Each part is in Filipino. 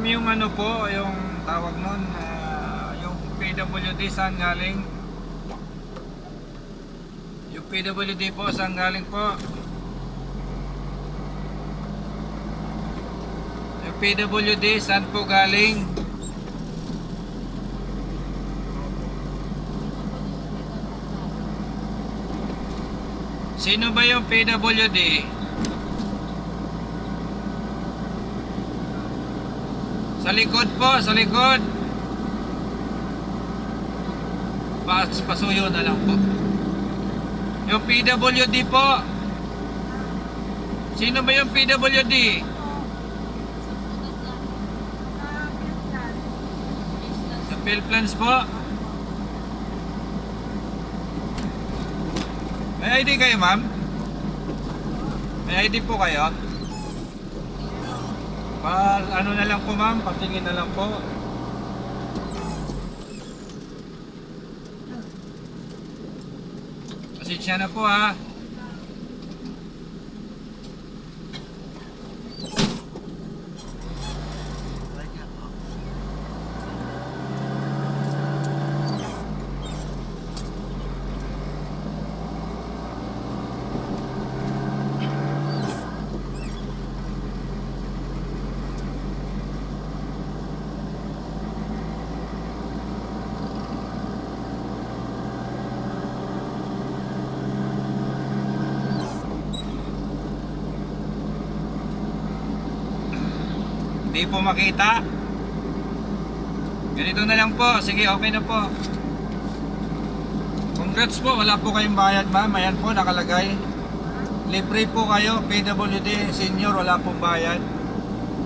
Ma'am, yung ano po, yung tawag nun, ah, yung PWD saan galing? Yung PWD po, saan galing po? Yung PWD, saan po galing? Sino ba yung PWD? Sa likod po, sa likod. Pas, pasuyo na lang po. Yung PWD po. Sino ba yung PWD? Sa Philplans po. May ID kayo, ma'am? May ID po kayo? Pa, ano na lang po, ma'am? Patingin na lang po. Pasensya na po, ha? Hindi po makita. Ganito na lang po. Sige, okay na po. Congrats po. Wala po kayong bayad, ma'am. Ayan po, nakalagay. Libre po kayo. PWD senior, wala pong bayad.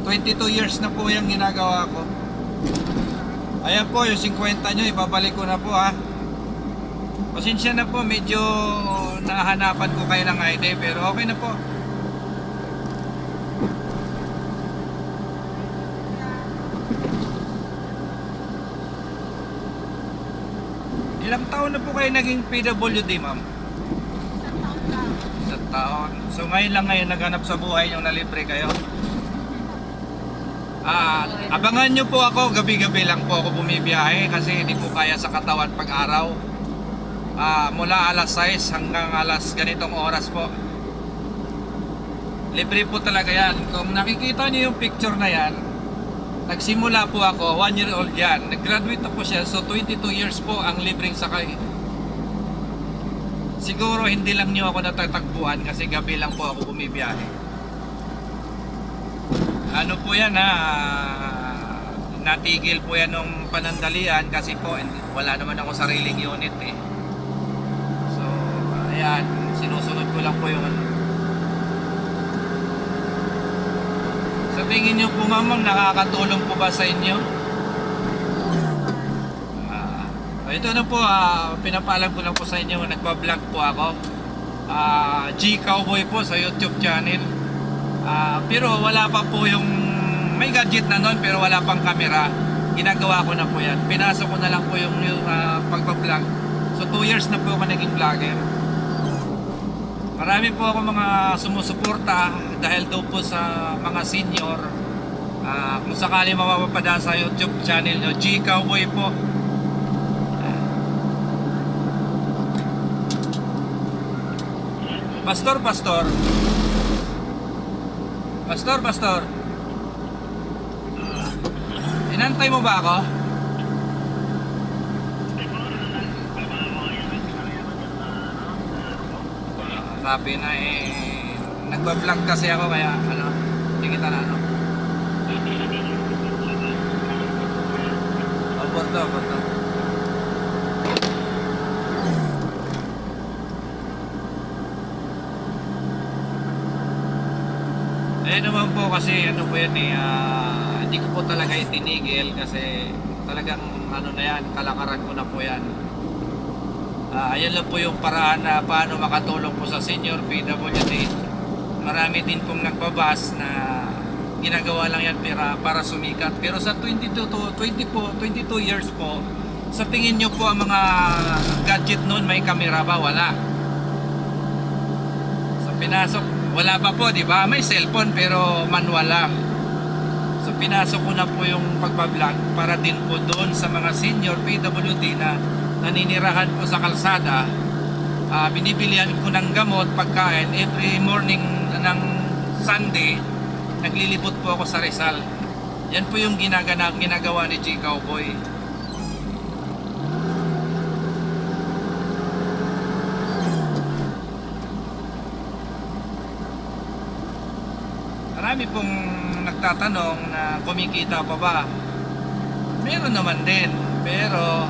22 years na po yung ginagawa ko. Ayan po, yung 50 nyo, ibabalik ko na po ha. Pasensya na po, medyo nahanapan ko kayo ng ID, pero okay na po. Ilang taon na po kayo naging PWD, ma'am? Isang taon. So ngayon lang ngayon naghanap sa buhay yung nalibre kayo? Ah, abangan nyo po ako, gabi-gabi lang po ako bumibiyahe kasi hindi po kaya sa katawan pag araw. Ah, mula alas 6 hanggang alas ganitong oras po. Libre po talaga yan. Kung nakikita niyo yung picture na yan, nagsimula po ako, 1 year old yan. Nag-graduate na po siya, so 22 years po ang libreng sakay. Siguro hindi lang niyo ako natatagpuan kasi gabi lang po ako bumibiyahe. Ano po yan ha, natigil po yan nung panandalian kasi po wala naman ako sariling unit eh. So, ayan, sinusunod ko lang po yung Tingin niyo po mamang nakakatulong po ba sa inyo? Ah, ito na po, ah, pinapaalam ko lang po sa inyo, nagpa-vlog po ako. Ah, G Cowboy po sa YouTube channel. Ah, pero wala pa po yung may gadget na noon pero wala pang camera. Ginagawa ko na po yan. Pinasok ko na lang po yung, ah, pagpa-vlog. So 2 years na po ako naging vlogger. Marami po ako mga sumusuporta dahil daw po sa mga senior. Ah, kung sakali mapapapada sa YouTube channel nyo, G Cowboy po. Pastor, pastor. Pastor, pastor. Inantay mo ba ako? Sabi na eh, nagbablog kasi ako kaya ano, hindi kita na ano. Opo to. Eh naman po kasi ano po yan eh, ah, hindi ko po talaga itinigil kasi talagang ano na yan, kalakaran ko na po yan. Ah, ayan lang po yung paraan na paano makatulong po sa senior PWD. Marami din pong nagbabas na ginagawa lang yan para, para sumikat. Pero sa 22 to 20 po, 22 years po, sa tingin nyo po ang mga gadget noon may camera ba? Wala. So pinasok, wala pa po, di ba? May cellphone pero manual lang. So pinasok ko na po yung pagbablog para din po doon sa mga senior PWD na naninirahan po sa kalsada. Ah, binibilihan ko ng gamot, pagkain every morning ng Sunday. Naglilibot po ako sa Rizal. Yan po yung ginagana, ginagawa ni G Cowboy. Marami pong nagtatanong na kumikita pa ba? Meron naman din. Pero,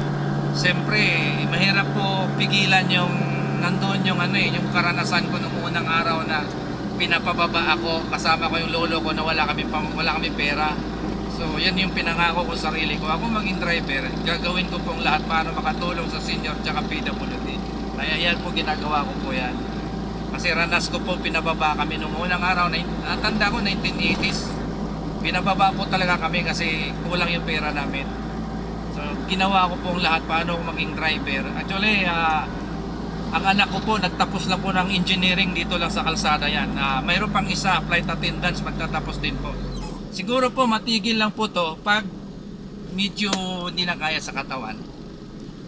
siyempre, mahirap po pigilan yung nandoon yung ano eh, yung karanasan ko nung unang araw na pinapababa ako kasama ko yung lolo ko na wala kami wala kami pera. So, yan yung pinangako ko sa sarili ko. Ako maging driver, gagawin ko pong lahat para makatulong sa senior tsaka PWD. Kaya yan po ginagawa ko po yan. Kasi ranas ko po pinababa kami nung unang araw, na, natanda ko 1980s. Pinababa po talaga kami kasi kulang yung pera namin. Ginawa ko pong lahat paano maging driver. Actually, ah, ang anak ko po nagtapos lang po ng engineering dito lang sa kalsada yan. Ah, mayroon pang isa, flight attendants, magtatapos din po. Siguro po matigil lang po to pag medyo hindi na kaya sa katawan.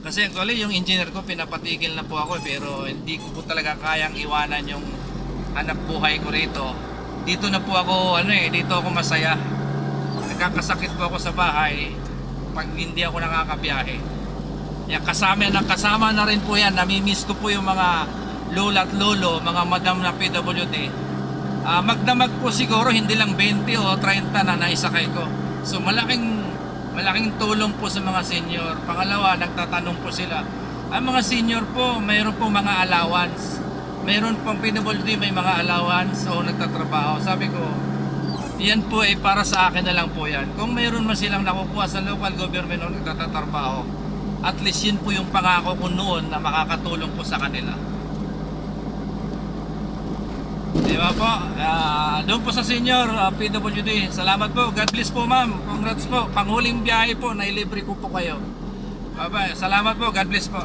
Kasi actually yung engineer ko pinapatigil na po ako pero hindi ko po talaga kayang iwanan yung anak buhay ko rito. Dito na po ako ano eh, dito ako masaya. Nagkakasakit po ako sa bahay pag hindi ako nakakabiyahe. Yan, kasama kasama na rin po yan. Namimiss ko po yung mga lola at lolo, mga madam na PWD. Ah, magdamag po siguro hindi lang 20 o 30 na naisakay ko. So malaking malaking tulong po sa mga senior. Pangalawa, nagtatanong po sila. Ang mga senior po, mayroon po mga allowance. Mayroon pong PWD, may mga allowance o nagtatrabaho. Sabi ko, yan po ay para sa akin na lang po yan. Kung mayroon man silang nakukuha sa local government o nagtatrabaho, at least yun po yung pangako ko noon na makakatulong po sa kanila. Di ba po? Ah, doon po sa senior ah, PWD. Salamat po. God bless po ma'am. Congrats po. Panghuling biyahe po. Nailibre ko po kayo. Bye bye. Salamat po. God bless po.